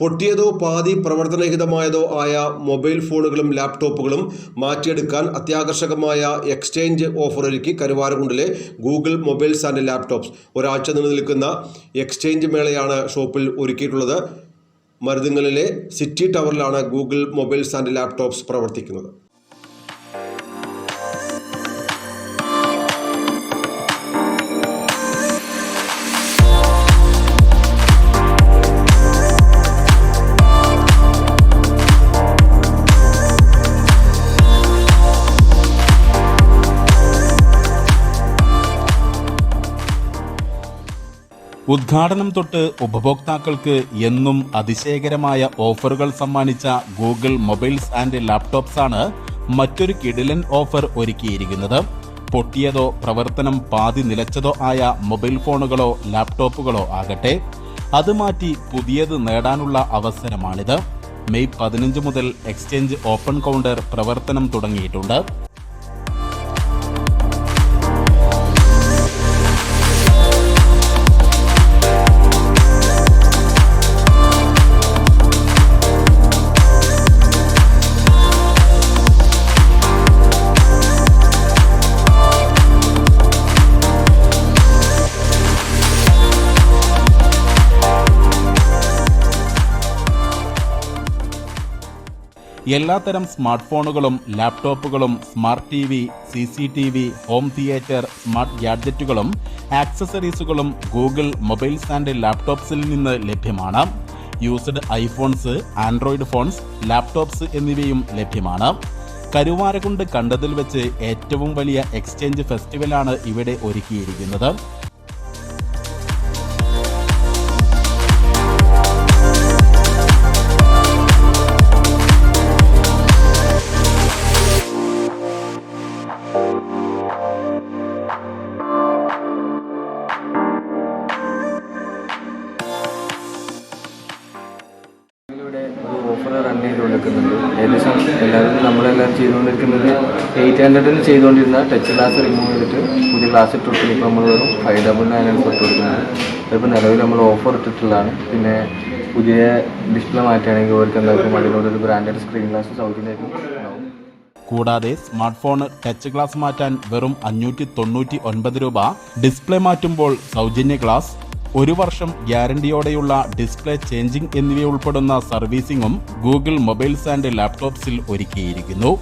പൊട്ടിയതോ പാതി പ്രവർത്തനരഹിതമായതോ ആയ മൊബൈൽ ഫോണുകളും ലാപ്ടോപ്പുകളും മാറ്റിയെടുക്കാൻ അത്യാകർഷകമായ എക്സ്ചേഞ്ച് ഓഫർ ഒരുക്കി കരുവാരക്കുണ്ടിലെ ഗൂഗിൾ മൊബൈൽസ് ആൻഡ് ലാപ്ടോപ്സ്. ഒരാഴ്ച നിലനിൽക്കുന്ന നിൽക്കുന്ന എക്സ്ചേഞ്ച് മേളയാണ് ഷോപ്പിൽ ഒരുക്കിയിട്ടുള്ളത്. മരുതുങ്ങളിലെ സിറ്റി ടവറിലാണ് ഗൂഗിൾ മൊബൈൽസ് ആൻഡ് ലാപ്ടോപ്സ് പ്രവർത്തിക്കുന്നത്. ഉദ്ഘാടനം തൊട്ട് ഉപഭോക്താക്കൾക്ക് എന്നും അതിശയകരമായ ഓഫറുകൾ സമ്മാനിച്ച ഗൂഗിൾ മൊബൈൽസ് ആൻഡ് ലാപ്ടോപ്സ് ആണ് മറ്റൊരു കിടിലൻ ഓഫർ ഒരുക്കിയിരിക്കുന്നത്. പൊട്ടിയതോ പ്രവർത്തനം പാതി നിലച്ചതോ ആയ മൊബൈൽ ഫോണുകളോ ലാപ്ടോപ്പുകളോ ആകട്ടെ അത് മാറ്റി പുതിയത് നേടാനുള്ള അവസരമാണിത്. മെയ് പതിനഞ്ച് മുതൽ എക്സ്ചേഞ്ച് ഓപ്പൺ കൗണ്ടർ പ്രവർത്തനം തുടങ്ങിയിട്ടുണ്ട്. എല്ലാത്തരം സ്മാർട്ട് ഫോണുകളും ലാപ്ടോപ്പുകളും smart T V C C T V home theatre smart ഗാഡ്ജറ്റുകളും ആക്സസറീസുകളും ഗൂഗിൾ മൊബൈൽസ് ആൻഡ് ലാപ്ടോപ്സിൽ നിന്ന് ലഭ്യമാണ്. Used iPhones android phones laptops എന്നിവയും ലഭ്യമാണ്. കരുവാരകുണ്ട് കണ്ടതിൽ വെച്ച് ഏറ്റവും വലിയ എക്സ്ചേഞ്ച് ഫെസ്റ്റിവലാണ് ഇവിടെ ഒരുക്കിയിരിക്കുന്നത്. ഓഫർ റൺ ചെയ്തുകൊണ്ടിരിക്കുന്നുണ്ട്. ഏകദേശം എല്ലാവരും നമ്മളെല്ലാവരും ചെയ്തുകൊണ്ടിരിക്കുന്നത് എയ്റ്റ് ഹൺഡ്രഡിന് ചെയ്തുകൊണ്ടിരുന്ന ടച്ച് ഗ്ലാസ് റിമൂവ് ചെയ്തിട്ട് പുതിയ ഗ്ലാസ് ഇട്ട് കൊടുക്കുന്നത് ഇപ്പോൾ നമ്മൾ വെറും ഫൈവ് ഡബിൾ നയനാണ് ഇട്ട് കൊടുക്കുന്നത്. അതിപ്പോൾ നിലവിൽ നമ്മൾ ഓഫർ ഇട്ടിട്ടുള്ളതാണ്. പിന്നെ പുതിയ ഡിസ്പ്ലേ മാറ്റുകയാണെങ്കിൽ അവർക്ക് എന്തായാലും അതിനോടൊരു ബ്രാൻഡഡ് സ്ക്രീൻ ഗ്ലാസ് ഉണ്ടാവും. കൂടാതെ സ്മാർട്ട് ഫോൺ ടച്ച് ഗ്ലാസ് മാറ്റാൻ വെറും അഞ്ഞൂറ്റി തൊണ്ണൂറ്റി ഒൻപത് രൂപ ഡിസ്പ്ലേ മാറ്റുമ്പോൾ സൗജന്യ ഗ്ലാസ് ഒരു വർഷം ഗ്യാരണ്ടിയോടെയുള്ള ഡിസ്പ്ലേ ചേഞ്ചിങ് എന്നിവയുൾപ്പെടുന്ന സർവീസിംഗും ഗൂഗിൾ മൊബൈൽസ് ആൻഡ് ലാപ്ടോപ്സിൽ ഒരുക്കിയിരിക്കുന്നു.